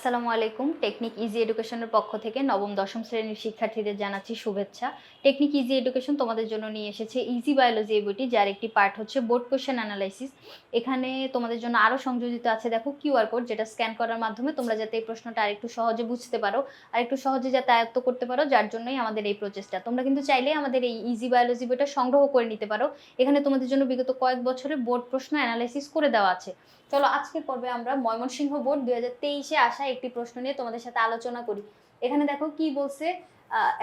আসসালামু আলাইকুম। Technique easy এডুকেশনের পক্ষ থেকে নবম, দশম শ্রেণির শিক্ষার্থীদের জানাচ্ছি শুভেচ্ছা। টেকনিক ইজি এডুকেশন তোমাদের জন্য নিয়ে এসেছে ইজি বায়োলজি এই বইটি, যার একটি পার্ট হচ্ছে বোর্ড কোশ্চেন অ্যানালাইসিস এখানে তোমাদের জন্য আরও সংযোজিত আছে, দেখো কিউআর কোড যেটা স্ক্যান করার মাধ্যমে তোমরা যাতে এই প্রশ্নটা আরেকটু সহজে বুঝতে পারো আর একটু সহজে যাতে আয়ত্ত করতে পারো, যার জন্যই আমাদের এই প্রচেষ্টা তোমরা কিন্তু চাইলে আমাদের এই ইজি বায়োলজি বইটা সংগ্রহ করে নিতে পারো। এখানে তোমাদের জন্য বিগত কয়েক বছরে বোর্ড প্রশ্ন অ্যানালাইসিস করে দেওয়া আছে। চলো আজকে পর্বে আমরা ময়মনসিংহ বোর্ড দুই হাজার তেইশে আসা একটি প্রশ্ন নিয়ে তোমাদের সাথে আলোচনা করি। এখানে দেখো কি বলছে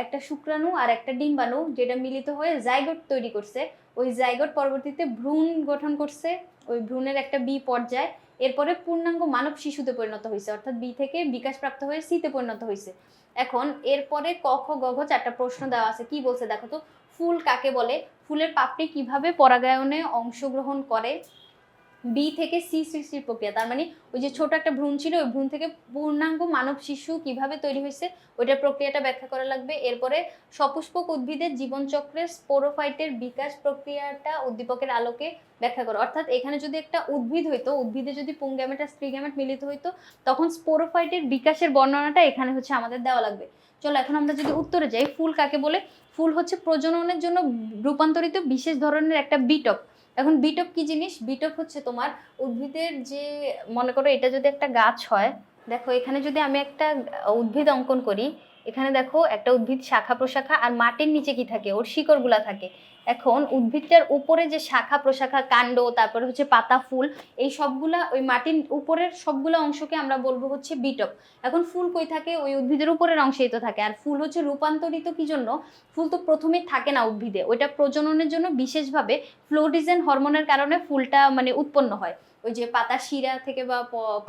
একটা শুক্রাণু আর একটা ডিম্বাণু যেটা মিলিত হয়ে জাইগোট তৈরি করছে। ওই জাইগোট পরবর্তীতে ভ্রূণ গঠন করছে, ওই ভ্রূণের একটা বি পর্যায়। এরপরে পূর্ণাঙ্গ মানব শিশুতে পরিণত হয়েছে, অর্থাৎ বি থেকে বিকাশপ্রাপ্ত হয়ে সিতে পরিণত হয়েছে। এখন এরপরে ক খ গ ঘ চারটা প্রশ্ন দেওয়া আছে, কি বলছে দেখো তো? ফুল কাকে বলে? ফুলের পাপড়ি কীভাবে পরাগায়নে অংশগ্রহণ করে? বি থেকে সি সৃষ্টির প্রক্রিয়া। তার মানে ওই যে ছোট একটা ভ্রূণ ছিল, ওই ভ্রূণ থেকে পূর্ণাঙ্গ মানব শিশু কীভাবে তৈরি হয়েছে ওইটার প্রক্রিয়াটা ব্যাখ্যা করা লাগবে। এরপরে সপুষ্পক উদ্ভিদের জীবনচক্রের স্পোরোফাইটের বিকাশ প্রক্রিয়াটা উদ্দীপকের আলোকে ব্যাখ্যা করো। অর্থাৎ এখানে যদি একটা উদ্ভিদ হইতো, উদ্ভিদে যদি পুংগ্যামেট আর স্ত্রীগ্যামেট মিলিত হইতো, তখন স্পোরোফাইটের বিকাশের বর্ণনাটা এখানে হচ্ছে আমাদের দেওয়া লাগবে। চলো এখন আমরা যদি উত্তরে যাই, ফুল কাকে বলে? ফুল হচ্ছে প্রজননের জন্য রূপান্তরিত বিশেষ ধরনের একটা বিটক। এখন বিটপ কি জিনিস? বিটপ হচ্ছে তোমার উদ্ভিদের যে, মনে করো এটা যদি একটা গাছ হয়, দেখো এখানে যদি আমি একটা উদ্ভিদ অঙ্কন করি, এখানে দেখো একটা উদ্ভিদ শাখা প্রশাখা আর মাটির নিচে কি থাকে? ওর শিকড়গুলা থাকে। এখন উদ্ভিদটার উপরে যে শাখা, প্রশাখা, কাণ্ড, তারপরে হচ্ছে পাতা, ফুল, এই সবগুলা ওই মাটির উপরের সবগুলা অংশকে আমরা বলব হচ্ছে বিটপ এখন ফুল কই থাকে? ওই উদ্ভিদের উপরের অংশেই তো থাকে। আর ফুল হচ্ছে রূপান্তরিত কি জন্য? ফুল তো প্রথমেই থাকে না উদ্ভিদে। ওইটা প্রজননের জন্য বিশেষভাবে ফ্লোরিজেন হরমোনের কারণে ফুলটা মানে উৎপন্ন হয়। ওই যে পাতার শিরা থেকে বা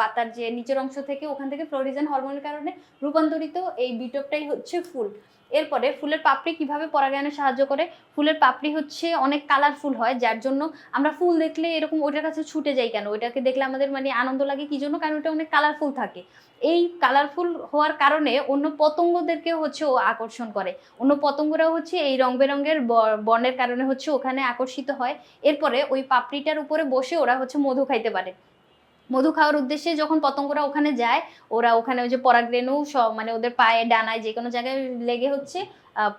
পাতার যে নিচের অংশ থেকে ওখান থেকে ফ্লোরিজেন হরমোনের কারণে রূপান্তরিত এই বিটপটাই হচ্ছে ফুল। এরপরে ফুলের পাপড়ি কীভাবে পরাগায়নে সাহায্য করে? ফুলের পাপড়ি হচ্ছে অনেক কালারফুল হয়, যার জন্য আমরা ফুল দেখলে এরকম ওইটার কাছে ছুটে যাই কেন? ওইটাকে দেখলে আমাদের মানে আনন্দ লাগে, কি জন্য? কারণ ওটা অনেক কালারফুল থাকে। এই কালারফুল হওয়ার কারণে অন্য পতঙ্গদেরকে হচ্ছে ও আকর্ষণ করে। অন্য পতঙ্গরাও হচ্ছে এই রং বেরঙের বর্ণের কারণে হচ্ছে ওখানে আকর্ষিত হয়। এরপরে ওই পাপড়িটার উপরে বসে ওরা হচ্ছে মধু খাইতে পারে। মধু খাওয়ার উদ্দেশ্যে যখন পতঙ্গরা ওখানে যায়, ওরা ওখানে ওই যে পরাগরেণু সব মানে ওদের পায়ে ডানায় যে কোনো জায়গায় লেগে হচ্ছে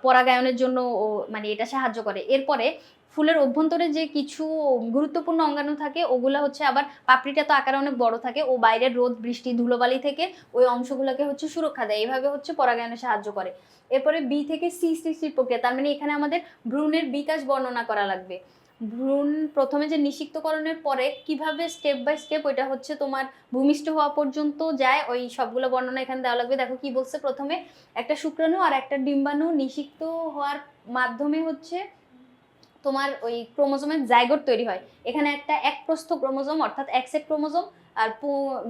পরাগায়নের জন্য মানে এটা সাহায্য করে। এরপরে ফুলের অভ্যন্তরে যে কিছু গুরুত্বপূর্ণ অঙ্গাণু থাকে, ওগুলো হচ্ছে আবার পাপড়িটা তো আকারে অনেক বড় থাকে, ও বাইরের রোদ, বৃষ্টি, ধুলোবালি থেকে ওই অংশগুলোকে হচ্ছে সুরক্ষা দেয়। এইভাবে হচ্ছে পরাগায়নে সাহায্য করে। এরপরে বি থেকে সি সৃষ্টির প্রক্রিয়া, তার মানে এখানে আমাদের ভ্রূণের বিকাশ বর্ণনা করা লাগবে। ভ্রূণ প্রথমে যে নিষিক্তকরণের পরে কীভাবে স্টেপ বাই স্টেপ ওইটা হচ্ছে তোমার ভূমিষ্ঠ হওয়া পর্যন্ত যায়, ওই সবগুলো বর্ণনা এখানে দেওয়া লাগবে। দেখো কি বলছে প্রথমে, একটা শুক্রাণু আর একটা ডিম্বাণু নিষিক্ত হওয়ার মাধ্যমে হচ্ছে তোমার ওই ক্রোমোজোমের জাইগোট তৈরি হয়। এখানে একটা একপ্রস্থ ক্রোমোজোম, অর্থাৎ এক সেট ক্রোমোজোম, আর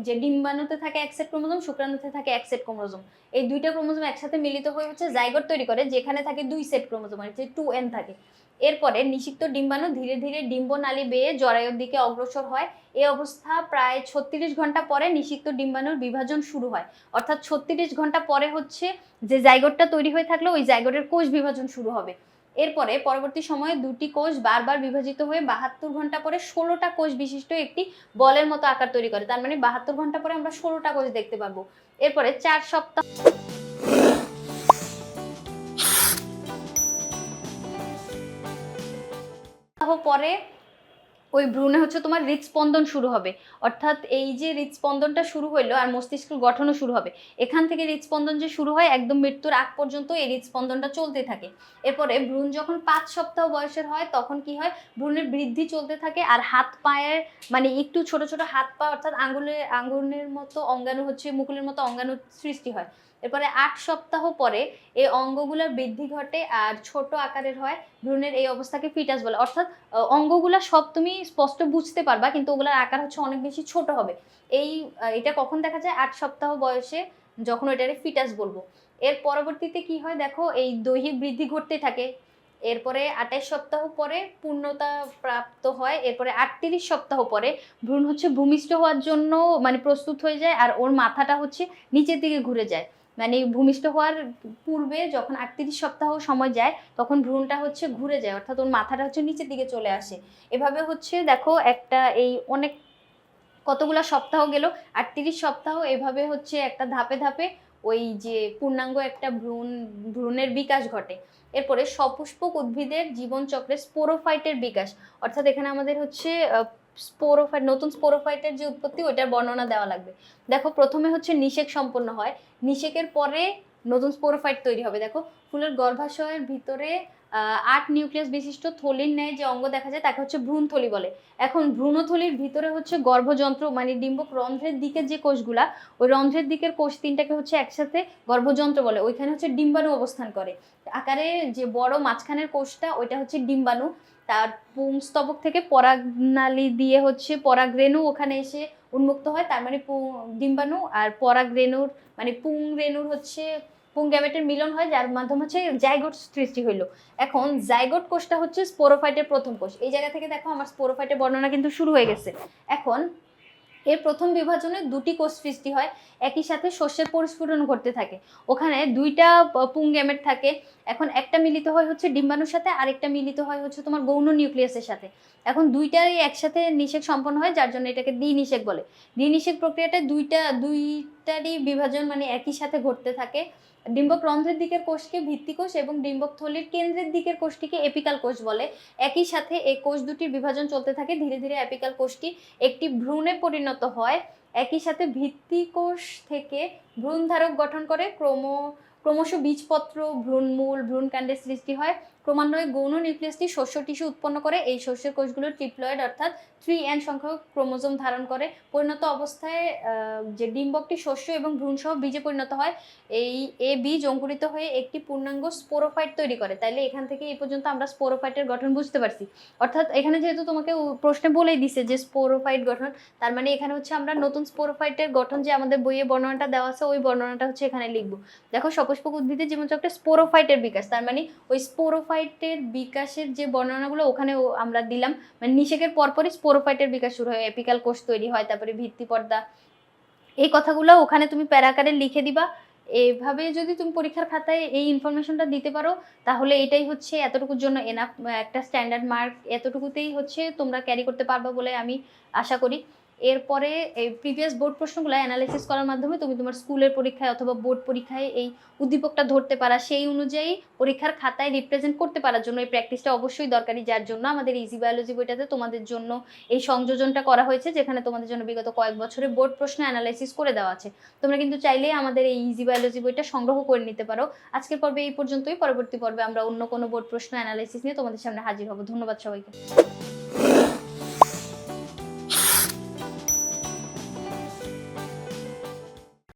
যে ডিম্বাণুতে থাকে এক সেট ক্রোমোজোম, শুক্রাণুতে থাকে এক সেট ক্রোমোজোম। এই দুইটা ক্রোমোজোম একসাথে মিলিত হয়ে হচ্ছে জাইগোট তৈরি করে, যেখানে থাকে দুই সেট ক্রোমোজোম আর যে টু এন থাকে। এরপরে নিষিক্ত ডিম্বাণু ধীরে ধীরে ডিম্বনালী বেয়ে জরায়ুর দিকে অগ্রসর হয়। এই অবস্থা প্রায় ছত্রিশ ঘণ্টা পরে নিষিক্ত ডিম্বাণুর বিভাজন শুরু হয়। অর্থাৎ ছত্রিশ ঘণ্টা পরে হচ্ছে যে জাইগোটটা তৈরি হয়ে থাকলে, ওই জাইগোটের কোষ বিভাজন শুরু হবে। এরপরে পরবর্তী সময়ে দুটি কোষ বারবার বিভাজিত হয়ে বাহাত্তর ঘণ্টা পরে ষোলোটা কোষ বিশিষ্ট একটি বলের মতো আকার তৈরি করে। তার মানে বাহাত্তর ঘণ্টা পরে আমরা ষোলোটা কোষ দেখতে পাবো এরপরে চার সপ্তাহ পরে ওই ভ্রূণে হচ্ছে তোমার হৃদস্পন্দন শুরু হবে। অর্থাৎ এই যে হৃদস্পন্দনটা শুরু হইল আর মস্তিষ্কের গঠনও শুরু হবে। এখান থেকে হৃদস্পন্দন যে শুরু হয়, একদম মৃত্যুর আগ পর্যন্ত এই হৃদস্পন্দনটা চলতে থাকে। এরপরে ভ্রূণ যখন পাঁচ সপ্তাহ বয়সের হয়, তখন কি হয়? ভ্রূণের বৃদ্ধি চলতে থাকে আর হাত পায়ের মানে একটু ছোট ছোট হাত পা অর্থাৎ আঙ্গুলের আঙ্গুলের মতো অঙ্গাণু হচ্ছে, মুকুলের মতো অঙ্গাণু সৃষ্টি হয়। এরপরে আট সপ্তাহ পরে এই অঙ্গগুলোর বৃদ্ধি ঘটে আর ছোট আকারের হয়। ভ্রূণের এই অবস্থাকে ফিটাস বলে। অর্থাৎ অঙ্গগুলা সব তুমি স্পষ্ট বুঝতে পারবা, কিন্তু ওগুলোর আকার হচ্ছে অনেক বেশি ছোট হবে। এই এটা কখন দেখা যায়? আট সপ্তাহ বয়সে যখন ওইটারে ফিটাস বলব। এর পরবর্তীতে কি হয় দেখো? এই দৈহিক বৃদ্ধি ঘটতে থাকে। এরপরে আঠাইশ সপ্তাহ পরে পূর্ণতা প্রাপ্ত হয়। এরপরে আটত্রিশ সপ্তাহ পরে ভ্রূণ হচ্ছে ভূমিষ্ঠ হওয়ার জন্য মানে প্রস্তুত হয়ে যায় আর ওর মাথাটা হচ্ছে নিচের দিকে ঘুরে যায়। মানে ভূমিষ্ঠ হওয়ার পূর্বে যখন আটত্রিশ সপ্তাহ সময় যায়, তখন ভ্রূণটা হচ্ছে ঘুরে যায়, অর্থাৎ ওর মাথাটা হচ্ছে নিচের দিকে চলে আসে। এভাবে হচ্ছে দেখো একটা এই অনেক কতগুলা সপ্তাহ গেল, আটত্রিশ সপ্তাহ এভাবে হচ্ছে একটা ধাপে ধাপে ওই যে পূর্ণাঙ্গ একটা ভ্রূণ, ভ্রূণের বিকাশ ঘটে। এরপরে সপুষ্পক উদ্ভিদের জীবনচক্রে স্পোরোফাইটের বিকাশ, অর্থাৎ এখানে আমাদের হচ্ছে স্পোরোফাইট নতুন স্পোরোফাইটের যে উৎপত্তি, ওইটার বর্ণনা দেওয়া লাগবে। দেখো, প্রথমে হচ্ছে নিষেক সম্পন্ন হয়। নিষেকের পরে নতুন স্পোরোফাইট তৈরি হবে। দেখো, ফুলের গর্ভাশয়ের ভিতরে আট নিউক্লিয়াস বিশিষ্ট থলির ন্যায় যে অঙ্গ দেখা যায়, তাকে হচ্ছে ভ্রূণথলি বলে। এখন ভ্রূণথলির ভিতরে হচ্ছে গর্ভযন্ত্র মানে ডিম্বক রন্ধ্রের দিকের যে কোষগুলা, ওই রন্ধ্রের দিকের কোষ তিনটাকে হচ্ছে একসাথে গর্ভযন্ত্র বলে। ওইখানে হচ্ছে ডিম্বাণু অবস্থান করে। আকারে যে বড় মাঝখানের কোষটা, ওইটা হচ্ছে ডিম্বাণু। তার পুংস্তবক থেকে পরাগনালী দিয়ে হচ্ছে পরাগরেণু ওখানে এসে উন্মুক্ত হয়। তার মানে ডিম্বাণু আর পরাগরেণুর মানে পুং রেণুর হচ্ছে পুং গ্যামেটের মিলন হয়, যার মাধ্যমে হচ্ছে জাইগোট সৃষ্টি হইল। এখন জাইগোট কোষটা হচ্ছে স্পোরোফাইটের প্রথম কোষ। এই জায়গা থেকে দেখো আমার স্পোরোফাইটের বর্ণনা কিন্তু শুরু হয়ে গেছে। এখন এর প্রথম বিভাজনে দুটি কোষ সৃষ্টি হয়, একই সাথে শস্যের পরিস্ফুটন ঘটতে থাকে। ওখানে দুইটা প- থাকে। এখন একটা মিলিত হয় হচ্ছে ডিম্বাণুর সাথে, আরেকটা মিলিত হয় হচ্ছে তোমার গৌণ নিউক্লিয়াসের সাথে। এখন দুইটাই একসাথে নিষেক সম্পন্ন হয়, যার জন্য এটাকে দ্বিনিষেক বলে। দ্বিনিষেক প্রক্রিয়াটা দুইটা, দুইটারই বিভাজন মানে একই সাথে ঘটতে থাকে। ডিম্বক রন্ধ্রের দিকের কোষকে ভিত্তি কোষ এবং ডিম্বক থলির কেন্দ্রের দিকের কোষটিকে এপিকাল কোষ বলে। একই সাথে এই কোষ দুটির বিভাজন চলতে থাকে। ধীরে ধীরে এপিকাল কোষটি একটি ভ্রূণে পরিণত হয়। একই সাথে ভিত্তি কোষ থেকে ভ্রূণধারক গঠন করে। ক্রম, ক্রমশ বীজপত্র, ভ্রূণমূল, ভ্রূণকাণ্ডের সৃষ্টি হয়। ক্রমান্বয়ে গৌণ নিউক্লিয়াসটি শস্য টিস্যু উৎপন্ন করে, এই শস্যের কোষগুলো ট্রিপ্লয়েড অর্থাৎ থ্রি এন সংখ্যক ক্রোমোজোম ধারণ করে। পরিণত অবস্থায় যে ডিম্বকটি শস্য এবং ভ্রূণসহ বীজে পরিণত হয়, এই এ বীজ অঙ্কুরিত হয়ে একটি পূর্ণাঙ্গ স্পোরোফাইট তৈরি করে। তাইলে এখান থেকে এই পর্যন্ত আমরা স্পোরোফাইটের গঠন বুঝতে পারছি। অর্থাৎ এখানে যেহেতু তোমাকে প্রশ্নে বলেই দিছে যে স্পোরোফাইট গঠন, তার মানে এখানে হচ্ছে আমরা নতুন স্পোরোফাইটের গঠন যে আমাদের বইয়ে বর্ণনাটা দেওয়া আছে, ওই বর্ণনাটা হচ্ছে এখানে লিখব। দেখো, সপুষ্পক উদ্ভিদের জীবনচক্রে স্পোরোফাইটের বিকাশ, তার মানে ওই স্পোরোফাইটের বিকাশের যে বর্ণনাগুলো ওখানে আমরা দিলাম মানে নিষেকের পরপরই স্পোরোফাইটের বিকাশ শুরু হয়, এপিকাল কোষ তৈরি হয়, তারপরে ভিত্তি পর্দা। এই কথাগুলো ওখানে তুমি প্যারাকারে লিখে দিবা। এভাবে যদি তুমি পরীক্ষার খাতায় এই ইনফরমেশনটা দিতে পারো, তাহলে এটাই হচ্ছে এতটুকুর জন্য এনাফ একটা স্ট্যান্ডার্ড মার্ক এতটুকুতেই হচ্ছে তোমরা ক্যারি করতে পারবে বলে আমি আশা করি। এরপরে এই প্রিভিয়াস বোর্ড প্রশ্নগুলো অ্যানালাইসিস করার মাধ্যমে তুমি তোমার স্কুলের পরীক্ষায় অথবা বোর্ড পরীক্ষায় এই উদ্দীপকটা ধরতে পারা। সেই অনুযায়ী পরীক্ষার খাতায় রিপ্রেজেন্ট করতে পারার জন্য এই প্র্যাকটিসটা অবশ্যই দরকারি, যার জন্য আমাদের ইজি বায়োলজি বইটাতে তোমাদের জন্য এই সংযোজনটা করা হয়েছে, যেখানে তোমাদের জন্য বিগত কয়েক বছরে বোর্ড প্রশ্ন অ্যানালাইসিস করে দেওয়া আছে। তোমরা কিন্তু চাইলেই আমাদের এই ইজি বায়োলজি বইটা সংগ্রহ করে নিতে পারো। আজকের পর্বে এই পর্যন্তই, পরবর্তী পর্বে আমরা অন্য কোনো বোর্ড প্রশ্ন অ্যানালাইসিস নিয়ে তোমাদের সামনে হাজির হব। ধন্যবাদ সবাইকে।